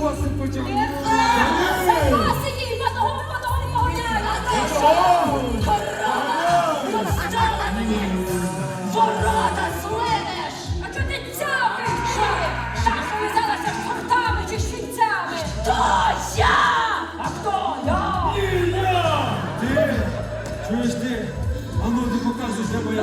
коси потягнув. Закоси їй, батогом, батогом його Ворота слинеш! А чого ти цяпаєш? Шафа в'язалася з чи щільцями? Хто я? А хто я? Ти, чуєш ти? А ну ти покажеш, де моя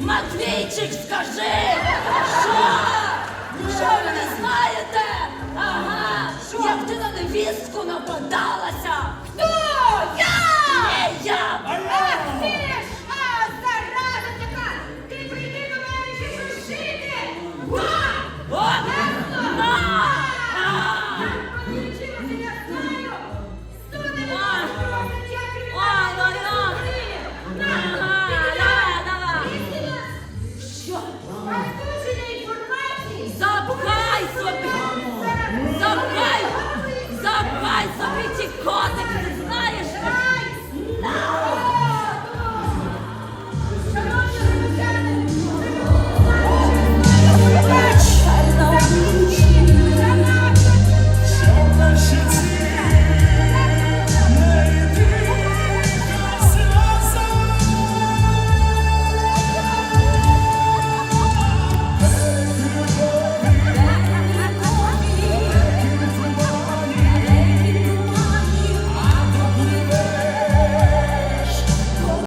Матвійчик, скажи! Що? Що ви не знаєте? Ага! Як ти на невістку нападалася!